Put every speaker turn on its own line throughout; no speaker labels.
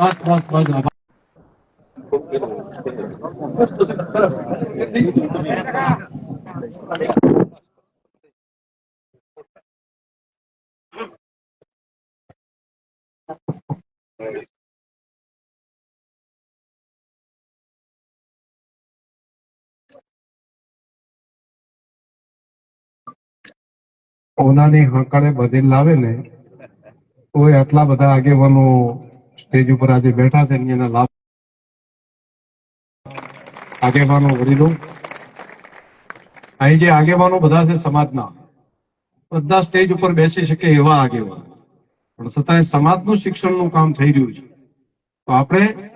બસ બસ બસ આભાર.
ઓનાની હકાળે બધીને લાવે ને તો આટલા બધા આગેવાનો સ્ટેજ ઉપર આજે બેઠા છે, એની એના લાભ આગેવાનો, વડીલો. અહીં જે આગેવાનો બધા છે સમાજના, બધા સ્ટેજ ઉપર બેસી શકે એવા આગેવાન. પણ છતાંય સમાજનું શિક્ષણનું કામ થઈ રહ્યું છે. તો આપણે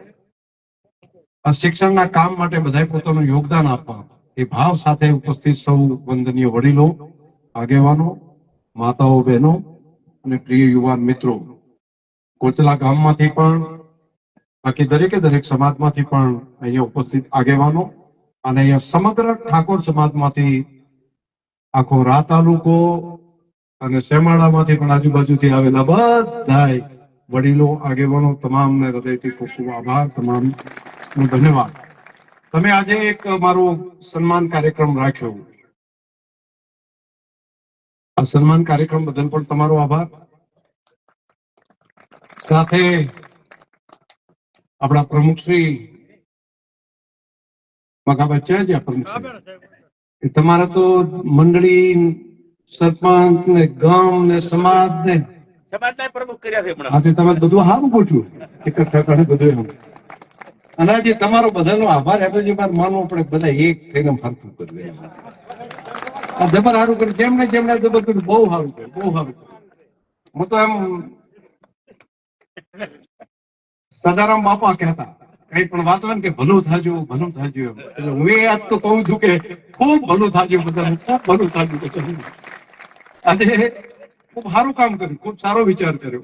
આ શિક્ષણના કામ માટે બધાએ પોતાનું યોગદાન આપવા એ ભાવ સાથે ઉપસ્થિત સૌ વંદનીય વડીલો, આગેવાનો, માતાઓ, બહેનો અને પ્રિય યુવાન મિત્રો. કોચલા ગામમાંથી પણ, બાકી દરેકે દરેક સમાજમાંથી પણ અહીંયા ઉપસ્થિત આગેવાનો અને અહીંયા સમગ્ર ઠાકોર સમાજમાંથી આખો રા તાલુકો અને શેમાળામાંથી પણ આજુબાજુથી આવેલા બધા વડીલો, આગેવાનો, તમામને હૃદયથી ખૂબ ખૂબ આભાર તમામ ધન્યવાદ. તમે આજે એક મારો સન્માન કાર્યક્રમ રાખ્યો. આ સન્માન કાર્યક્રમ બદલ પણ તમારો આભાર. સાથે આપણા પ્રમુખ શ્રી પ્રમુખ શ્રી? તો મંડળી સરપંચ ને ગામ ને સમાજ ને
સમાજના પ્રમુખ કર્યા છે
આજે તમે બધું હારું એકઠા કરે બધું એમ. અને આજે તમારો બધાનો આભાર આપ્યો છે મારે માનવું પડે બધા એક થઈને ફરતું કરવું આ જબર સારું કર્યું જેમને જેમને જબર કર્યું બહુ સારું કર્યું બહુ સારું કર્યું. હું તો એમ સદારામ બાપા કહેતા કઈ પણ વાત હોય ને કે ભલું થાજો ભલું થાજો એટલે હું એ આજ તો કહું છું કે ખૂબ ભલું થાજો બધાનું ખૂબ ભલું થાજો. આજે ખૂબ સારું કામ કર્યું ખૂબ સારો વિચાર કર્યો.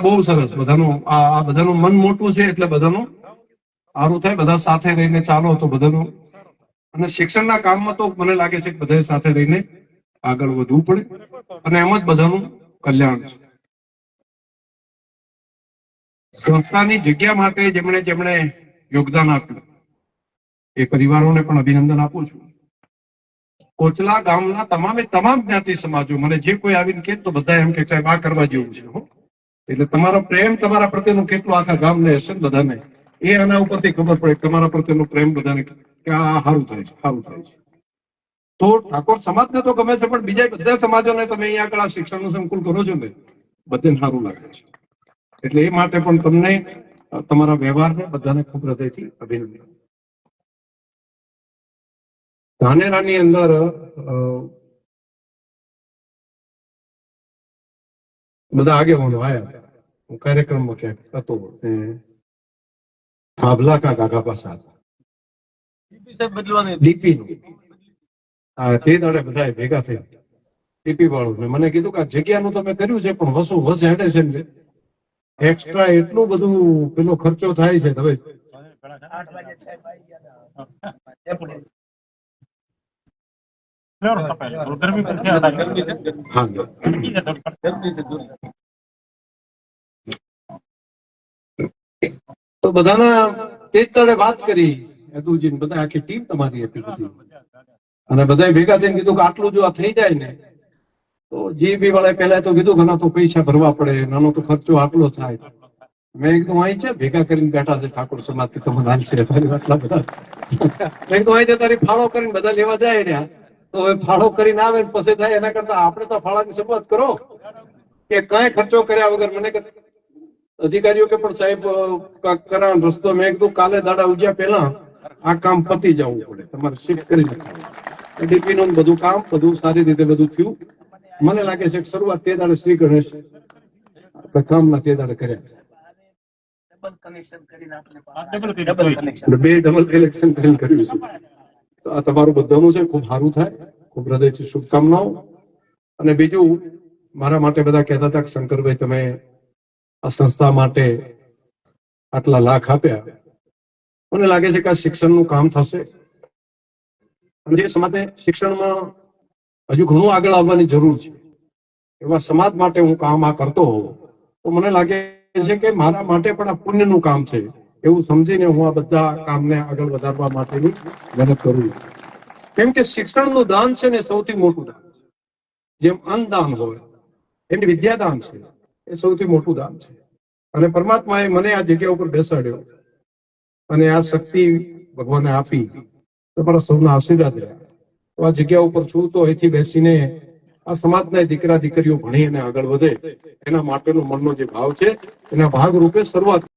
બહુ સરસ. બધાનું આ બધાનું મન મોટું છે એટલે બધાનું સારું થાય બધા સાથે રહીને ચાલો તો બધાનું. અને શિક્ષણના કામમાં તો મને લાગે છે કે બધા સાથે રહીને આગળ વધવું પડે. અને એમ જ બધાનું કલ્યાણ છે. સંસ્થાની જગ્યા માટે જેમણે જેમણે યોગદાન આપ્યું, એ પરિવારોને પણ અભિનંદન આપું છું. કોચલા ગામના તમામે તમામ જ્ઞાતિ સમાજો, મને જે કોઈ આવીને કે તો બધા એમ કે સાહેબ આ કરવા જેવું છે એટલે તમારો પ્રેમ તમારા પ્રત્યેનું કેટલું આખા ગામને હશે બધાને, એ આના ઉપરથી ખબર પડે તમારા પ્રત્યેનો પ્રેમ બધાને કે આ સારું થાય છે, સારું થાય છે. તો ઠાકોર સમાજને તો ગમે છે પણ બીજા બધા સમાજોને તમે અહીંયા આગળ આ શિક્ષણનું સંકુલ કરો છો ને બધે સારું લાગે છે. એટલે એ માટે પણ તમને તમારા વ્યવહારને બધાને ખૂબ હૃદયથી અભિનંદન. ધાનેરાની અંદર બધા આગેવાનો આવ્યા હું કાર્યક્રમમાં ક્યાંક હતો થાભલા કા કાકા પાસે ડીપી નું તે દાડે બધા ભેગા થયા. ટીપી વાળું મને કીધું કે આ જગ્યાનું તમે કર્યું છે, પણ વસુ વસ હેડે છે એક્સ્ટ્રા એટલું બધું પેલો ખર્ચો થાય છે હવે. તો બધાના તે જ તળે વાત કરી. યદુજી બધા આખી ટીમ તમારી હતી બધી અને બધા ભેગા થઈને કીધું કે આટલું જો આ થઈ જાય ને, તો જીબી વાળા પહેલા તો કીધું ઘણા તો પૈસા ભરવા પડે, નાનો તો ખર્ચો આટલો થાય. મેં કીધું, અહીં છે ભેગા કરીને બેઠા છે ઠાકોર સમાજથી તમને હાલશે આટલા બધા. મેં કીધું, અહીં તારી ફાળો કરીને બધા લેવા જાય રહ્યા. તો હવે ફાળો કરીને આવે પછી થાય, એના કરતા આપણે તો ફાળાની શરૂઆત કરો. કે કઈ ખર્ચો કર્યા વગર મને અધિકારીઓ કે પણ સાહેબ કરાવવાનો રસ્તો, મેં કીધું, કાલે દાડા ઉજ્યા પહેલા આ કામ પતી જવું પડે, તમારે શિફ્ટ કરી નાખવાનું. ડીપી નું બધું કામ બધું સારી રીતે બધું થયું. મને લાગે છે કે શરૂઆત તે દાડે શ્રી ગણેશ કામ કામના તે દાડે કર્યા. બે ડબલ ઇલેક્શન કરીને કર્યું છે. તો આ તમારું બધાનું છે ખૂબ સારું થાય. ખૂબ હૃદયથી શુભકામનાઓ. અને બીજું મારા માટે બધા કહેતા હતા કે શંકરભાઈ તમે આ સંસ્થા માટે આટલા લાખ આપ્યા. મને લાગે છે કે આ શિક્ષણનું કામ થશે. અને સમાજે શિક્ષણમાં હજુ ઘણું આગળ આવવાની જરૂર છે. એવા સમાજ માટે હું કામ આ કરતો હોઉં. તો મને લાગે છે કે મારા માટે પણ આ પુણ્યનું કામ છે. એવું સમજીને હું આ બધા કામને આગળ વધારવા માટેની મદદ કરું છું. કેમ કે શિક્ષણનું દાન છે ને સૌથી મોટું દાન છે. જેમ અન્નદાન હોય એમ વિદ્યાદાન છે, એ સૌથી મોટું દાન છે. અને પરમાત્માએ મને આ જગ્યા ઉપર બેસાડ્યો અને આ શક્તિ ભગવાને આપી. તમારા સૌના આશીર્વાદ રહ્યા તો આ જગ્યા ઉપર છું તો અહીંથી બેસીને આ સમાજના દીકરા દીકરીઓ ભણી અને આગળ વધે. એના માટેનો મનનો જે ભાવ છે, એના ભાગ રૂપે શરૂઆત